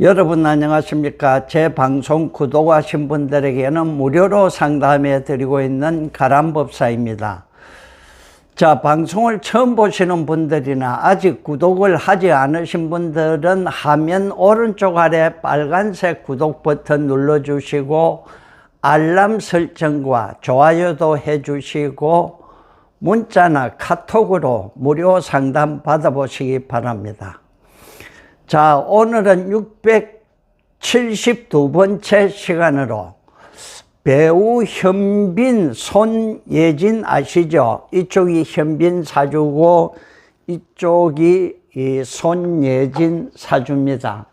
여러분 안녕하십니까? 제 방송 구독하신 분들에게는 무료로 상담해 드리고 있는 가람법사입니다. 자, 방송을 처음 보시는 분들이나 아직 구독을 하지 않으신 분들은 화면 오른쪽 아래 빨간색 구독 버튼 눌러주시고 알람 설정과 좋아요도 해주시고 문자나 카톡으로 무료 상담 받아보시기 바랍니다. 자, 오늘은 672번째 시간으로 배우 현빈, 손예진 아시죠? 이쪽이 현빈 사주고 이쪽이 이 손예진 사주입니다.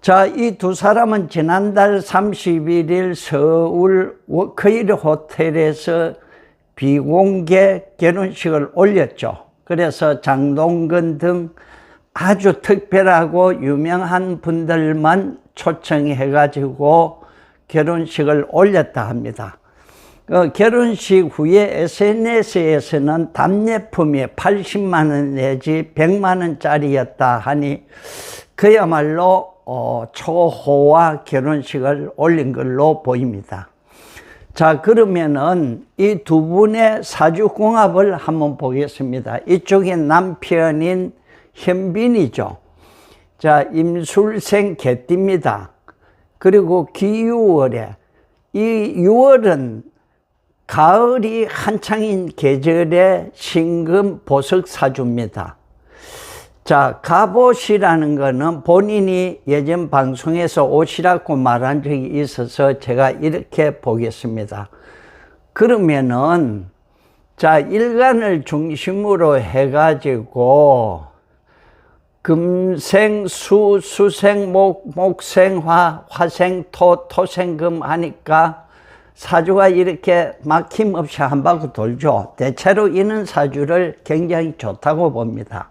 자, 이 두 사람은 지난달 31일 서울 워크힐 호텔에서 비공개 결혼식을 올렸죠. 그래서 장동건 등 아주 특별하고 유명한 분들만 초청해 가지고 결혼식을 올렸다 합니다. 그 결혼식 후에 SNS에서는 답례품이 80만 원 내지 100만 원짜리였다 하니 그야말로 어, 초호화 결혼식을 올린 걸로 보입니다. 자, 그러면은 이 두 분의 사주궁합을 한번 보겠습니다. 이쪽에 남편인 현빈이죠. 자, 임술생 개띠입니다. 그리고 기유월에 이 6월은 가을이 한창인 계절의 신금 보석 사주입니다. 자, 갑옷이라는 거는 본인이 예전 방송에서 옷이라고 말한 적이 있어서 제가 이렇게 보겠습니다. 그러면은, 자, 일간을 중심으로 해가지고, 금생, 수, 수생, 목, 목생, 화, 화생, 토, 토생 금 하니까 사주가 이렇게 막힘없이 한 바퀴 돌죠. 대체로 이는 사주를 굉장히 좋다고 봅니다.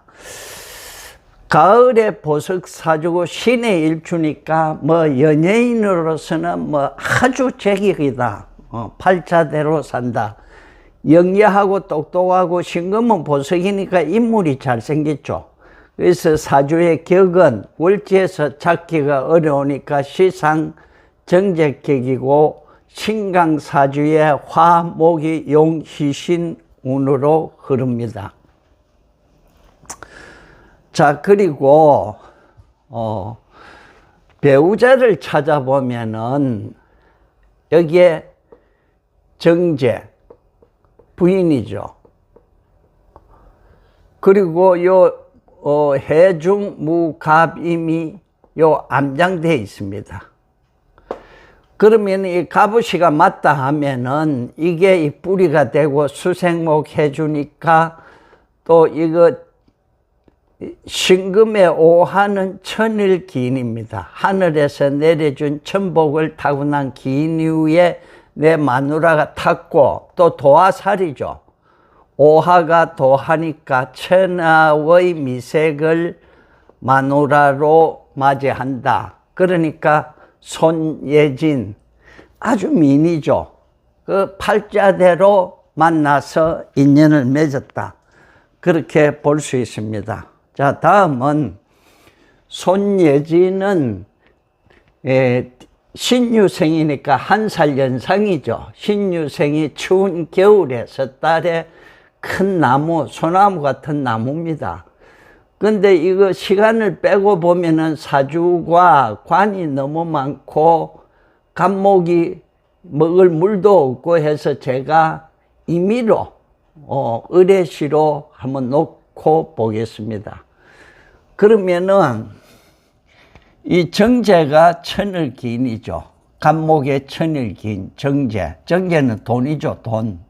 가을에 보석 사주고 신의 일주니까 뭐 연예인으로서는 뭐 아주 제격이다. 어, 팔자대로 산다. 영리하고 똑똑하고 신금은 보석이니까 인물이 잘생겼죠. 그래서 사주의 격은 월지에서 찾기가 어려우니까 시상 정제격이고 신강사주의 화, 목이 용, 희신 운으로 흐릅니다. 자, 그리고, 어, 배우자를 찾아보면은, 여기에 정제, 부인이죠. 그리고 요, 어, 해중, 무, 갑, 임이 요 암장돼 있습니다. 그러면 이 갑옷이가 맞다 하면은 이게 이 뿌리가 되고 수생목 해주니까 또 이거 신금의 오하는 천일 기인입니다. 하늘에서 내려준 천복을 타고 난 기인 이후에 내 마누라가 탔고 또 도화살이죠. 오하가 도하니까 천하의 미색을 마누라로 맞이한다. 그러니까 손예진 아주 미니죠. 그 팔자대로 만나서 인연을 맺었다. 그렇게 볼 수 있습니다. 자, 다음은 손예진은 예, 신유생이니까 한 살 연상이죠. 신유생이 추운 겨울에 섣달에 큰 나무, 소나무 같은 나무입니다. 근데 이거 시간을 빼고 보면은 사주가 관이 너무 많고 감목이 먹을 물도 없고 해서 제가 임의로 어, 의뢰시로 한번 놓고 보겠습니다. 그러면은 이 정제가 천을기인이죠. 감목의 천을기인 정제. 정제는 돈이죠, 돈.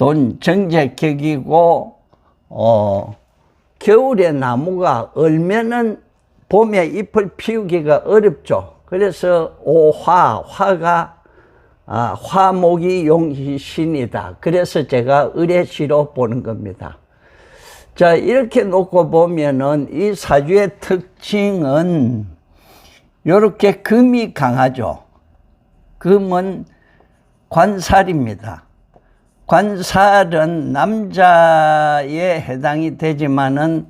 돈 정제격이고 어 겨울에 나무가 얼면은 봄에 잎을 피우기가 어렵죠. 그래서 오화, 화가 아, 화목이 용신이다. 그래서 제가 의뢰시로 보는 겁니다. 자, 이렇게 놓고 보면은 이 사주의 특징은 이렇게 금이 강하죠. 금은 관살입니다. 관살은 남자에 해당이 되지만은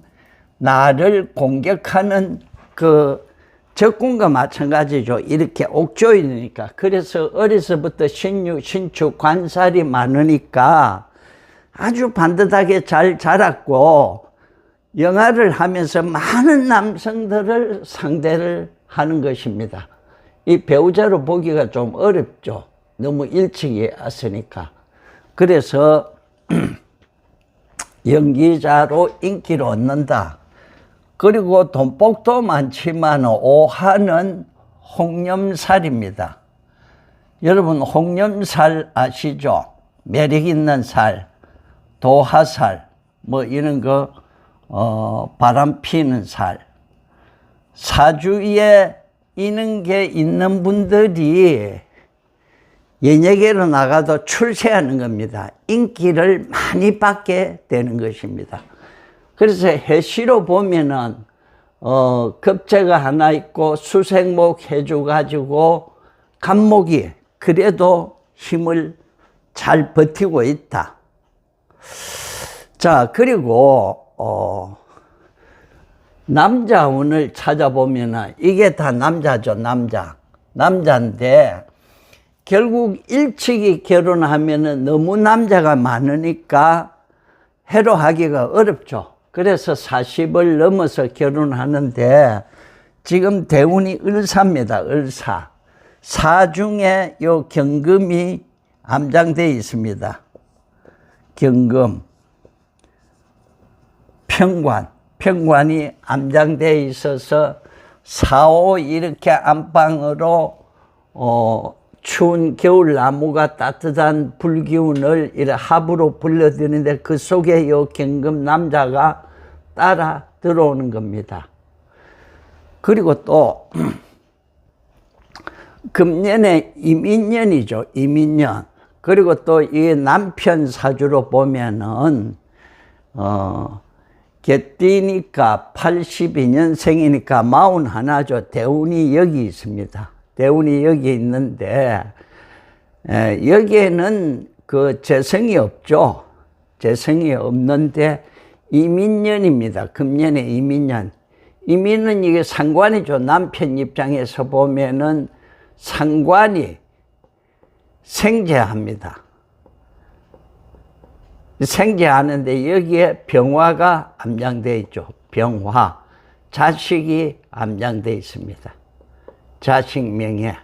나를 공격하는 그 적군과 마찬가지죠. 이렇게 옥조이니까. 그래서 어려서부터 신유, 신축, 관살이 많으니까 아주 반듯하게 잘 자랐고 영화를 하면서 많은 남성들을 상대를 하는 것입니다. 이 배우자로 보기가 좀 어렵죠. 너무 일찍이 왔으니까. 그래서 연기자로 인기를 얻는다. 그리고 돈복도 많지만 오하는 홍염살입니다. 여러분 홍염살 아시죠? 매력 있는 살, 도하살, 뭐 이런 거 어, 바람 피는 살. 사주에 이런 게 있는 분들이 연예계로 나가도 출세하는 겁니다. 인기를 많이 받게 되는 것입니다. 그래서 해시로 보면은 어, 급제가 하나 있고 수생목 해주 가지고 간목이 그래도 힘을 잘 버티고 있다. 자, 그리고 어, 남자 운을 찾아보면은 이게 다 남자죠, 남자. 남자인데 결국 일찍이 결혼하면은 너무 남자가 많으니까 해로하기가 어렵죠. 그래서 40을 넘어서 결혼하는데 지금 대운이 을사입니다. 을사. 사중에 요 경금이 암장되어 있습니다. 경금. 평관. 평관이 암장되어 있어서 사오 이렇게 안방으로 어, 추운 겨울 나무가 따뜻한 불기운을 이래 합으로 불러드는데 그 속에 요 경금 남자가 따라 들어오는 겁니다. 그리고 또 금년에 이민년이죠. 이민년. 그리고 또 이 남편 사주로 보면은 어 개띠니까 82년생이니까 41죠. 대운이 여기 있습니다. 대운이 여기 있는데 에, 여기에는 그 재성이 없죠. 재성이 없는데 이민년입니다. 금년에 이민년. 이민은 이게 상관이죠. 남편 입장에서 보면은 상관이 생재합니다. 생재하는데 여기에 병화가 암장되어 있죠. 병화. 자식이 암장되어 있습니다. 자식 명예.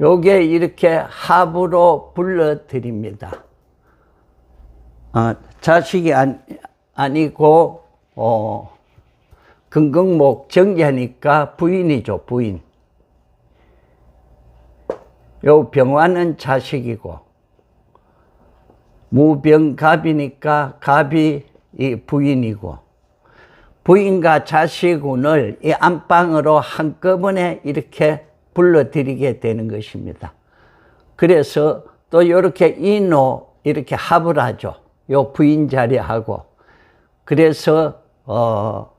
요게 이렇게 합으로 불러드립니다. 어, 자식이 안, 아니 고, 어, 근극목 정제하니까 부인이죠, 부인. 요 병화는 자식이고, 무병갑이니까 갑이 이 부인이고, 부인과 자식운을 이 안방으로 한꺼번에 이렇게 불러들이게 되는 것입니다. 그래서 또 이렇게 인호 이렇게 합을 하죠. 요 부인 자리하고. 그래서 어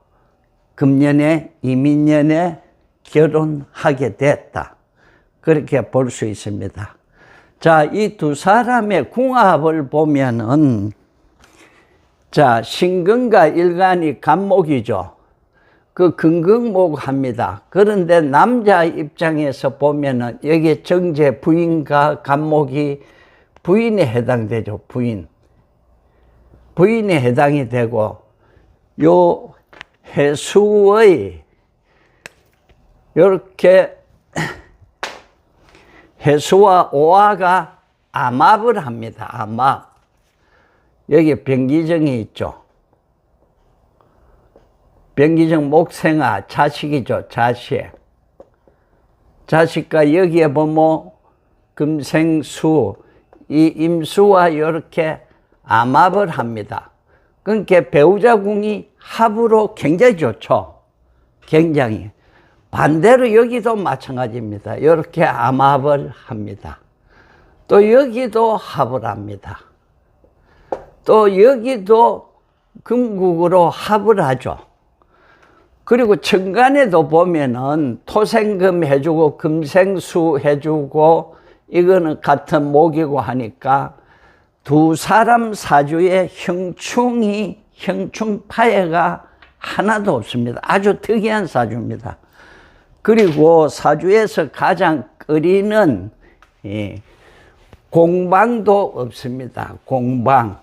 금년에 이민년에 결혼하게 됐다. 그렇게 볼 수 있습니다. 자, 이 두 사람의 궁합을 보면은 자, 신근과 일간이 간목이죠. 그 근근목 합니다. 그런데 남자 입장에서 보면은 여기 정제 부인과 간목이 부인에 해당되죠. 부인. 부인에 해당이 되고 요 해수의 요렇게 해수와 오화가 암합을 합니다. 암합. 여기 병기정이 있죠. 병기정 목생아 자식이죠. 자식. 자식과 여기에 보면 금생수 이 임수와 이렇게 암합을 합니다. 그러니까 배우자궁이 합으로 굉장히 좋죠. 굉장히. 반대로 여기도 마찬가지입니다. 이렇게 암합을 합니다. 또 여기도 합을 합니다. 또 여기도 금국으로 합을 하죠. 그리고 천간에도 보면은 토생금 해주고 금생수 해주고 이거는 같은 목이고 하니까 두 사람 사주의 형충이 형충파해가 하나도 없습니다. 아주 특이한 사주입니다. 그리고 사주에서 가장 끓이는 이 공방도 없습니다. 공방.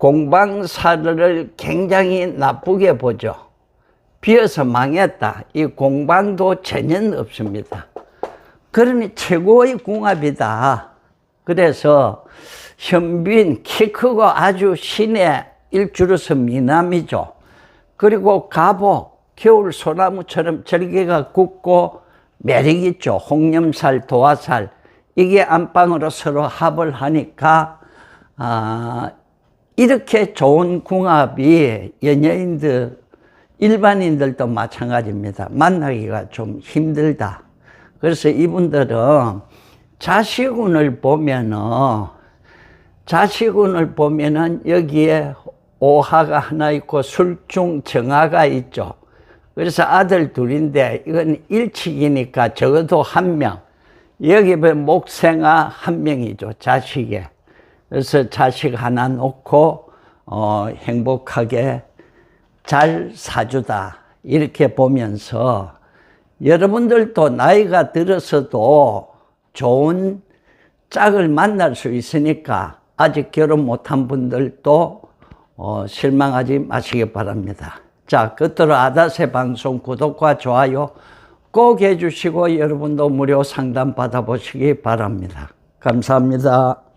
공방사를 굉장히 나쁘게 보죠. 비어서 망했다. 이 공방도 전혀 없습니다. 그러니 최고의 궁합이다. 그래서 현빈 키 크고 아주 신의 일주로서 미남이죠. 그리고 갑오 겨울 소나무처럼 절개가 굵고 매력 있죠. 홍염살, 도화살 이게 안방으로 서로 합을 하니까 아, 이렇게 좋은 궁합이 연예인들 일반인들도 마찬가지입니다. 만나기가 좀 힘들다. 그래서 이분들은 자식운을 보면은 자식운을 보면은 여기에 오하가 하나 있고 술중 정하가 있죠. 그래서 아들 둘인데 이건 일칙이니까 적어도 한 명. 여기 보면 목생아 한 명이죠. 자식에. 그래서 자식 하나 놓고 어, 행복하게 잘 사주다. 이렇게 보면서 여러분들도 나이가 들어서도 좋은 짝을 만날 수 있으니까 아직 결혼 못한 분들도 어, 실망하지 마시기 바랍니다. 자, 끝으로 아다세 방송 구독과 좋아요 꼭 해주시고 여러분도 무료 상담 받아보시기 바랍니다. 감사합니다.